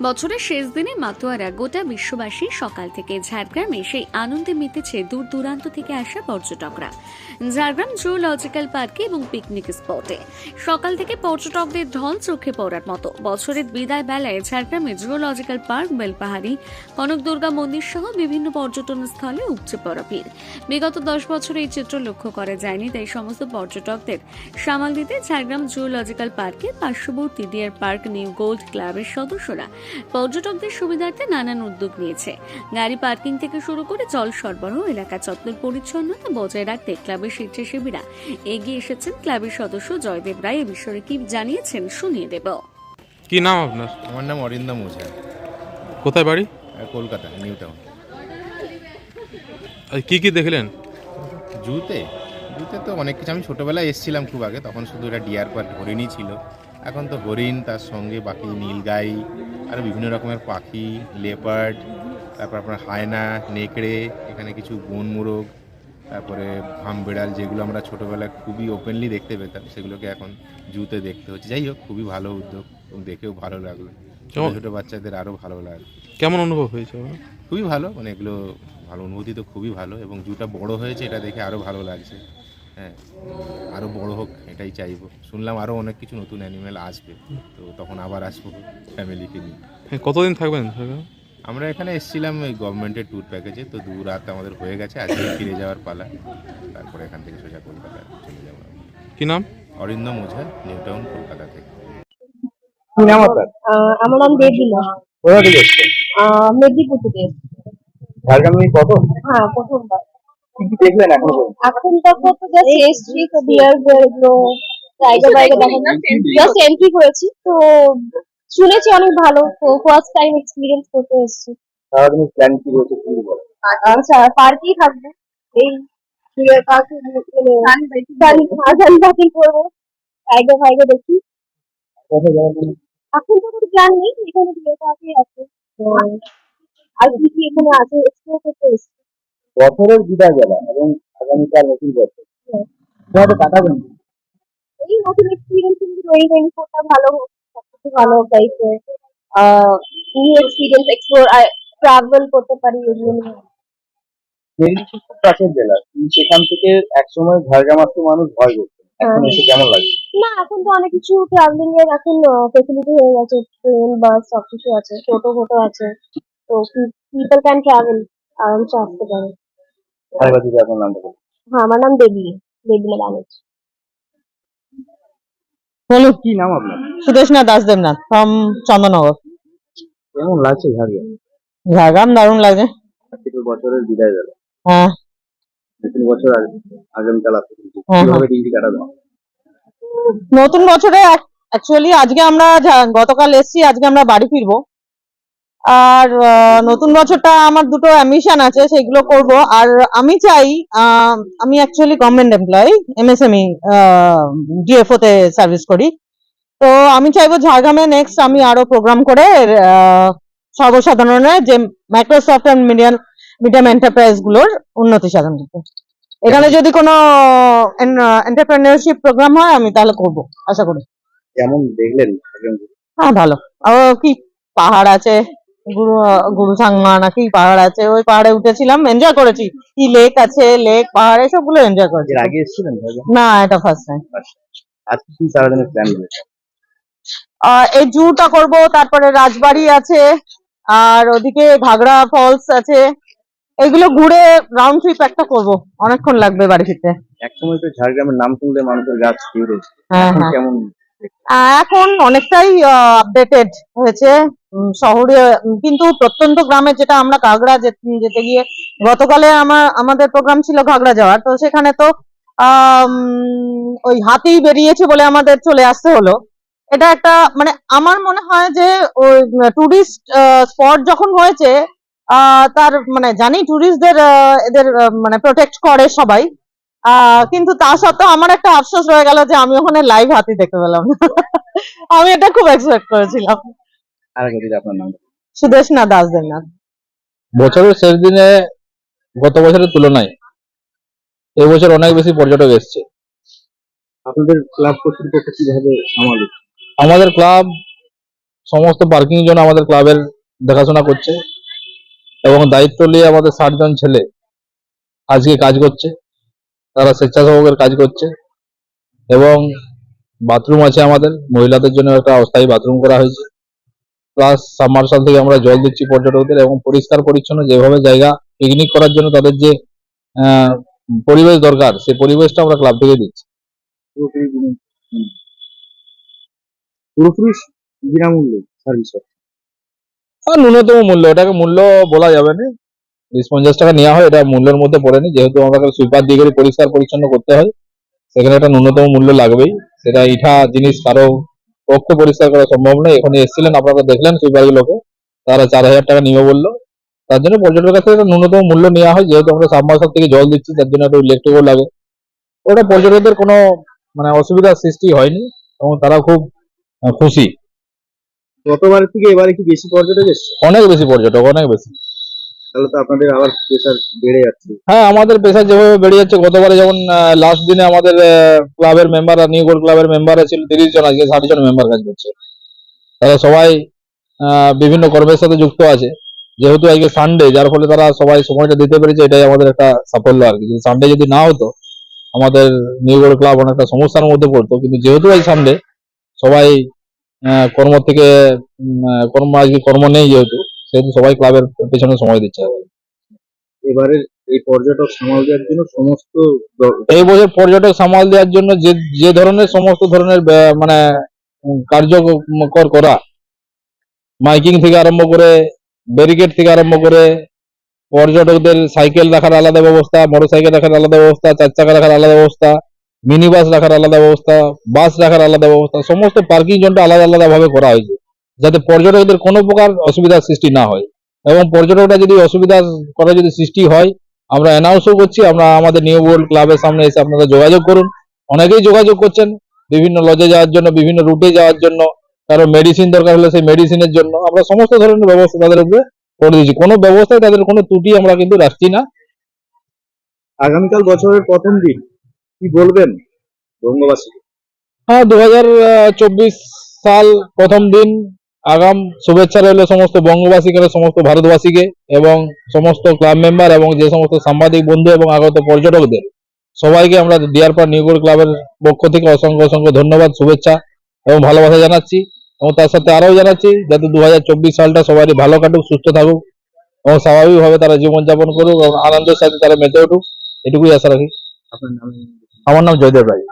বছরের শেষ দিনে মাতোয়ারা গোটা বিশ্ববাসী সকাল থেকে ঝাড়গ্রামে সেই আনন্দে মেতেছে দূর দূরান্ত থেকে আসা পর্যটকরা। ঝাড়গ্রাম জুলজিক্যাল পার্কে এবং পিকনিক স্পটে। সকাল থেকে পর্যটকদের ঢল চোখে পড়ার মতো। বছরের বিদায় বেলায় ঝাড়গ্রামে জুলজিক্যাল পার্ক, বেলপাহাড়ি কনক দুর্গা মন্দির সহ বিভিন্ন পর্যটন স্থলে উপচে পড়া ভিড়। বিগত দশ বছরে এই চিত্র লক্ষ্য করা যায়নি, তাই সমস্ত পর্যটকদের সামাল দিতে ঝাড়গ্রাম জুলজিক্যাল পার্কের পার্শ্ববর্তী ডিয়ার পার্ক নিউ গোল্ড ক্লাবের সদস্যরা পর্যটকদের সুবিধার্থে নানান উদ্যোগ নিয়েছে। গাড়ি পার্কিং থেকে শুরু করে জল সরবরাহ এলাকা চত্বর পরিচ্ছন্নতা বজায় রাখতে ক্লাবের স্বেচ্ছাসেবীরা এগিয়ে এসেছেন। ক্লাবের সদস্য জয়দেব রায় এ বিষয়ে কি জানিয়েছেন শুনিয়ে দেব। কি নাম আপনার? আমার নাম অরিন্দম ওঝা কোথায় বাড়ি? Kolkata new town. আর কি কি দেখলেন? জুতে? জুতে তো অনেক কিছু। আমি ছোটোবেলায় এসেছিলাম খুব আগে তখন শুধু এটা ডিয়ার পার্ক হরিণই ছিল। এখন তো হরিণ তার সঙ্গে বাকি নীলগাই আর বিভিন্ন রকমের পাখি লেপার্ড তারপর আপনার হায়না নেকড়ে এখানে কিছু বন মোরগ তারপরে ভাম বেড়াল যেগুলো আমরা ছোটোবেলায় খুবই ওপেনলি দেখতে পেতাম সেগুলোকে এখন জুতে দেখতে হচ্ছে। যাই হোক খুবই ভালো উদ্যোগ এবং দেখেও ভালো লাগল। ছোটো ছোটো বাচ্চাদের আরও ভালো লাগল। কেমন অনুভব হয়েছে খুবই ভালো মানে এগুলো ভালো অনুভূতি তো খুবই ভালো এবং জুটা বড় হয়েছে এটা দেখে আরও ভালো লাগছে। হ্যাঁ আরও বড় হোক এটাই চাইব। শুনলাম আরও অনেক কিছু নতুন অ্যানিমেল আসবে তো তখন আবার আসব ফ্যামিলিকে নিয়ে। হ্যাঁ, কতদিন থাকবেন আমরা এখানে এসেছিলাম ওই গভর্নমেন্টের ট্যুর প্যাকেজে তো দু রাত আমাদের হয়ে গেছে আজকে ফিরে যাওয়ার পালা। তারপরে এখান থেকে সোজা কলকাতা চলে যাব কি নাম? অরিন্দম ওঝা নিউ টাউন কলকাতা থেকে। কি নাম আপনার? আমার নাম দেবলীনা কোথা থেকে এসছেন? মেদিনীপুর থেকে এসেছি। কত হ্যাঁ প্রথমবার। কি কি দেখলেন এখনও এখন তো জাস্ট বাইরে দেখানো জাস্ট এন্ট্রি করেছি তো শুনেছি অনেক ভালো তো ফার্স্ট টাইম এক্সপিরিয়েন্স করতে এসেছি। সারাদিনের প্ল্যান কি রয়েছে কি বলেন আচ্ছা পার্কেই থাকব। এই মানে গান করব। দেখি। এখন তো কোনো প্ল্যান নেই এখানে পার্কে আছে। আর কি কি এখানে আছে এক্সপ্লোর করতে এসেছি। বছরের বিদায় বেলা এবং আগামীকাল নতুন বছর। কীভাবে কাটাবেন এই নতুন এক্সপিরিয়েন্স কিন্তু রেনকোটটা ভালো হোক সবকিছু ভালো হোক নিউ এক্সপিরিয়েন্স এক্সপ্লোর ট্রাভেল করতে পারি এগুলো নিয়ে মেদিনীপুর খুব কাছের জেলা সেখান থেকে একসময় ঝাড়গ্রাম আসতে মানুষ ভয় করত এখন হ্যাঁ। এসে কেমন লাগে? না এখন তো অনেক কিছু ট্রাভেলিং এর এখন ফেসিলিটি হয়ে গেছে ট্রেন বাস সবকিছু আছে টোটো ফোটো আছে। তো পিপল ক্যান ট্রাভেল আরামসে আসতে পারে। আরেকবার যদি আপনার নামটা বলুন। হ্যাঁ আমার নাম বলো কি নাম আপনার? সুদেশনা দাস দেবনাথ ফ্রম চন্দননগর। কেমন লাগছে ঝাড়গ্রাম? ঝাড়গ্রাম দারুণ লাগে। আজকে বছরের বিদায় বেলা। হ্যাঁ। নতুন বছর আগে আগামীকাল কিন্তু হ্যাঁ, কীভাবে দিনটি কাটাবেন? নতুন বছরে অ্যাকচুয়ালি আজকে আমরা গতকাল এসেছি আজকে আমরা বাড়ি ফিরবো। আর নতুন বছরটা আমার দুটো অ্যাম্বিশন আছে সেগুলো করব। আর আমি চাই আমি actually government employee MSME DFO তে সার্ভিস করি। তো আমি চাইব ঝাড়গ্রামে নেক্সট আমি আরও প্রোগ্রাম করে সর্বসাধারণের যে মাইক্রোসফট অ্যান্ড মিডিয়াম মিডিয়াম এন্টারপ্রাইজগুলোর উন্নতি সাধন করতে। এখানে যদি কোনো এন্টারপ্রেনারশিপ প্রোগ্রাম হয় আমি তাহলে করব আশা করি। কেমন দেখলেন? হ্যাঁ ভালো। ও কি পাহাড় আছে। গুরু গুরু সাংমা নাকি পাহাড় আছে ওই পাহাড়ে উঠেছিলাম এনজয় করেছি। কি লেক আছে লেক পাহাড় এসবগুলো এনজয় করেছি। এর আগে এসেছিলেন না এটা ফার্স্ট টাইম আজকে কি সারাদিনের প্ল্যান রয়েছে? এই জুটা করব তারপরে রাজবাড়ি আছে আর ওদিকে ঘাগড়া ফলস আছে। এগুলো ঘুরে রাউন্ড ট্রিপ একটা করব অনেকক্ষণ লাগবে বাড়ি ফিরতে। একসময় তো ঝাড়গ্রামের নাম শুনলে মানুষের গাছ হ্যাঁ হ্যাঁ। কেমন এখন অনেকটাই আপডেটেড হয়েছে শহরে কিন্তু প্রত্যন্ত গ্রামে যেটা আমরা ঘাগড়া যেতে গিয়ে, গতকালে আমার, আমাদের প্রোগ্রাম ছিল ঘাগড়া যাওয়ার, তো সেখানে তো ওই হাতি বেরিয়েছে বলে আমাদের চলে আসতে হলো। এটা একটা মানে আমার মনে হয় যে, ওই টুরিস্ট স্পট যখন হয়েছে তার মানে জানি টুরিস্টদের এদের মানে প্রোটেক্ট করে সবাই কিন্তু তা সত্ত্বেও আমার একটা আফসোস রয়ে গেল যে আমি ওখানে লাইভ হাতি দেখতে পেলাম। আমি এটা খুব এক্সপেক্ট করেছিলাম। আপনার নাম? সুদেশনা দাস দেবনাথ বছরের শেষ দিনে গত বছরের তুলনায় এবছর অনেক বেশি পর্যটক এসছে। আপনাদের ক্লাব কর্তৃপক্ষ কীভাবে সামাল আমাদের ক্লাব সমস্ত পার্কিং জন্য আমাদের ক্লাবের দেখাশোনা করছে এবং দায়িত্ব নিয়ে আমাদের ষাট জন ছেলে আজকে কাজ করছে। তারা স্বেচ্ছাসেবকের কাজ করছে এবং বাথরুম আছে আমাদের মহিলাদের জন্য একটা অস্থায়ী বাথরুম করা হয়েছে। প্লাস সাবমার্শাল থেকে আমরা জল দিচ্ছি পর্যটকদের এবং পরিষ্কার পরিচ্ছন্ন যেভাবে জায়গা পিকনিক করার জন্য তাদের যে আহ, পরিবেশ দরকার সেই পরিবেশটা আমরা ক্লাব থেকে দিচ্ছি। পুরোপুরি বিনামূল্যে সার্ভিস আর ন্যূনতম মূল্য ওটাকে মূল্য বলা যাবে না। বিশ পঞ্চাশ টাকা নেওয়া হয় এটা মূল্যের মধ্যে পড়েনি যেহেতু আমাকে সুইপার দিয়ে করে পরিষ্কার পরিচ্ছন্ন করতে হয় সেখানে একটা ন্যূনতম মূল্য লাগবেই। সেটা ইঠা জিনিস কারও পক্ষে পরিষ্কার করা সম্ভব নয়। এখানে এসেছিলেন আপনারা দেখলেন সুইপার গুলোকে তারা চার হাজার টাকা নিবে বলল। তার জন্য পর্যটকের কাছে একটা ন্যূনতম মূল্য নেওয়া হয় যেহেতু আমরা সাবমার্সাল থেকে জল দিচ্ছি তার জন্য একটা ইলেকট্রিকও লাগে। ওটা পর্যটকদের কোনো মানে অসুবিধার সৃষ্টি হয়নি এবং তারা খুব খুশি। গতবার থেকে এবারে কি বেশি পর্যটক এসছে? অনেক বেশি পর্যটক অনেক বেশি। তাহলে তো আপনাদের আবার প্রেশার বেড়ে যাচ্ছে। হ্যাঁ আমাদের পেশা যেভাবে বেড়ে যাচ্ছে, গতবারে যেমন লাস্ট দিনে আমাদের ক্লাবের মেম্বার নিউ গোল্ড ক্লাবের মেম্বার ছিল তিরিশ জন, আজকে ষাট জন মেম্বার কাজ করছে। তারা সবাই বিভিন্ন কর্মের সাথে যুক্ত আছে। যেহেতু আজকে সানডে যার ফলে তারা সবাই সময়টা দিতে পেরেছে, এটাই আমাদের একটা সাফল্য আর কি। সানডে যদি না হতো, আমাদের নিউ গোল্ড ক্লাব অনেকটা সমস্যার মধ্যে পড়তো। কিন্তু যেহেতু আজ সানডে সবাই কর্ম থেকে কর্ম, আজকে কর্ম নেই যেহেতু সেহেতু সবাই ক্লাবের পেছনে সময় দিচ্ছে। এবারে এই পর্যটক সামাল দেওয়ার জন্য সমস্ত এই বছর পর্যটক সামাল দেওয়ার জন্য যে যে ধরনের সমস্ত ধরনের মানে কার্যকর করা মাইকিং থেকে আরম্ভ করে ব্যারিকেড থেকে আরম্ভ করে পর্যটকদের সাইকেল রাখার আলাদা ব্যবস্থা মোটর সাইকেল রাখার আলাদা ব্যবস্থা চার চাকা রাখার আলাদা ব্যবস্থা মিনি বাস রাখার আলাদা ব্যবস্থা বাস রাখার আলাদা ব্যবস্থা সমস্ত পার্কিং জোনটা আলাদা আলাদা ভাবে করা হয়েছে। যাতে পর্যটকদের কোনো প্রকার অসুবিধার সৃষ্টি না হয়। এবং পর্যটকরা যদি অসুবিধার করা যদি সৃষ্টি হয় আমরা অ্যানাউন্সও করছি আমরা আমাদের নিউ ওয়ার্ল্ড ক্লাবের সামনে এসে আপনারা যোগাযোগ করুন। অনেকেই যোগাযোগ করছেন বিভিন্ন লজে যাওয়ার জন্য বিভিন্ন রুটে যাওয়ার জন্য কারও মেডিসিন দরকার হলে সেই মেডিসিনের জন্য। আমরা সমস্ত ধরনের ব্যবস্থা তাদের উপরে করে দিচ্ছি কোনো ব্যবস্থায় তাদের কোনো ত্রুটি আমরা কিন্তু রাখছি না। আগামীকাল বছরের প্রথম দিন কি বলবেন? বঙ্গবাসী হ্যাঁ দু হাজার চব্বিশ সাল প্রথম দিন আগাম শুভেচ্ছা রইল সমস্ত বঙ্গবাসীকে সমস্ত ভারতবাসীকে এবং সমস্ত ক্লাব মেম্বার এবং যে সমস্ত সাংবাদিক বন্ধু এবং আগত পর্যটকদের। সবাইকে আমরা ডিয়ার পার নিউগোল্ড ক্লাবের পক্ষ থেকে অসংখ্য অসংখ্য ধন্যবাদ শুভেচ্ছা এবং ভালোবাসা জানাচ্ছি। এবং তার সাথে আরও জানাচ্ছি যাতে দু চব্বিশ সালটা সবারই ভালো কাটুক সুস্থ থাকুক এবং স্বাভাবিকভাবে তারা জীবনযাপন করুক এবং আনন্দের সাথে তারা মেতে উঠুক। এটুকুই আশা রাখি। আমার নাম জয়দেব রায়।